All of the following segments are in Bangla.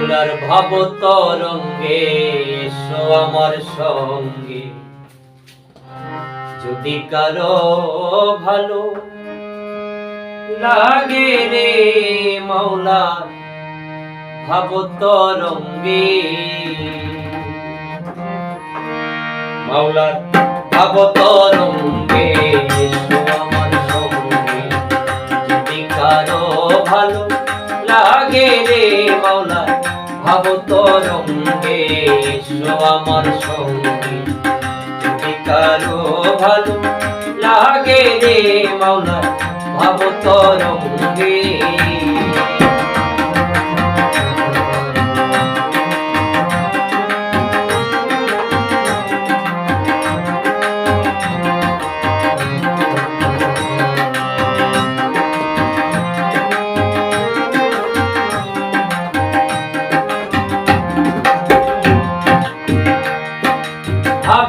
মাওলার ভাব তরঙ্গে, এসো আমার সঙ্গে। যদি কারও ভালো লাগে রে মাওলার ভাব তরঙ্গে। মাওলার ভাব তরঙ্গে, এসো আমার সঙ্গে। যদি কারও ভালো লাগে রে মাওলা ভাব তরঙ্গে এসো আমার সঙ্গে। যদি কারও ভালো লাগে রে মাওলা ভাব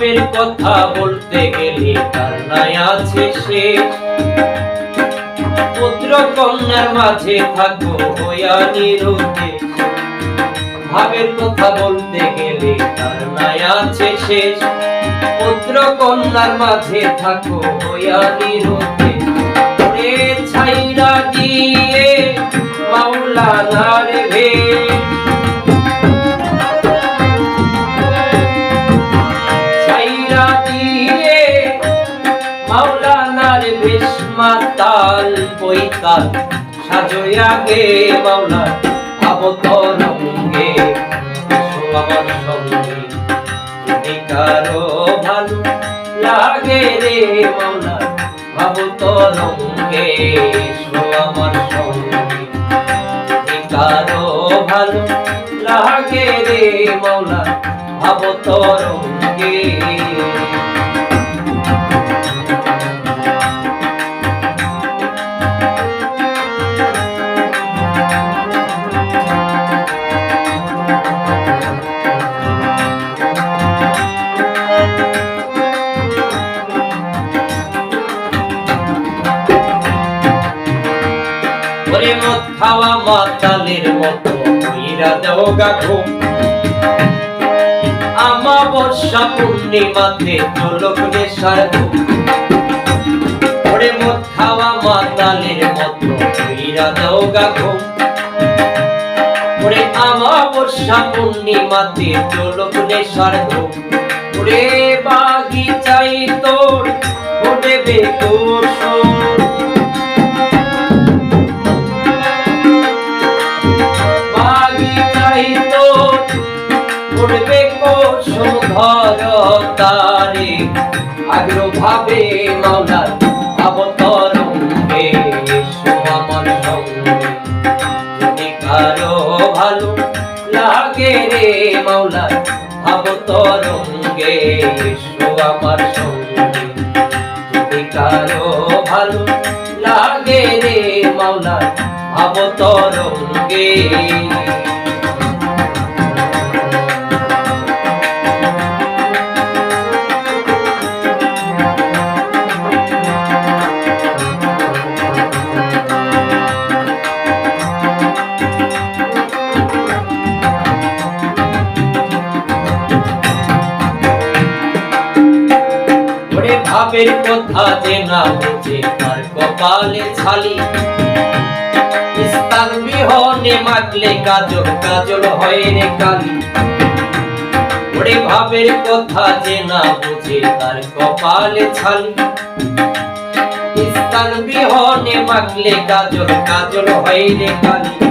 ভাবের কথা বলতে গেলে তার নাই আছে সে। পুত্র কন্যার মাঝে থাকো হইয়া নিরুতে ভাবের কথা বলতে গেলে তার নাই আছে শেষ পুত্র কন্যার মাঝে থাকো হইয়া ওরে ছাইরা দিয়ে মাওলানার মাওলানার বেশ মাতাল বইতাল সাজয়া গে মাওলা অবতরঙ্গে আমার সঙ্গে যদি কারও ভালো লাগে রে মাওলা অবতরঙ্গে আমার সঙ্গে যদি কারও ভালো লাগে রে মাওলা অবতরঙ্গে ওরে মদ খাওয়া মাতালের মতো কইরা দাও গা আমা বর্ষা পূর্ণিমাতে চলক নেশার মাতালের মতো দাও আমা বর্ষা পূর্ণিমাতে বাগিচাই তোর তারে আগ্রহ ভাবে মাওলার সঙ্গে। যদি কারও ভালো লাগে রে মাওলার অবতরঙ্গে এসো আমার সঙ্গে। যদি ভালো লাগে রে মাওলার অবতরঙ্গে ওরে কথা যে না বুঝে তার কপালে ছালি। স্থান বিহনে মাখলে কাজল কাজল হয় রে কালি। ওরে ভাবের কথা যে না বুঝে তার কপালে ছালি। স্থান বিহনে মাখলে কাজল কাজল হয় রে কালি।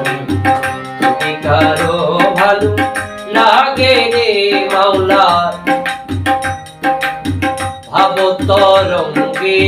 তরঙ্গে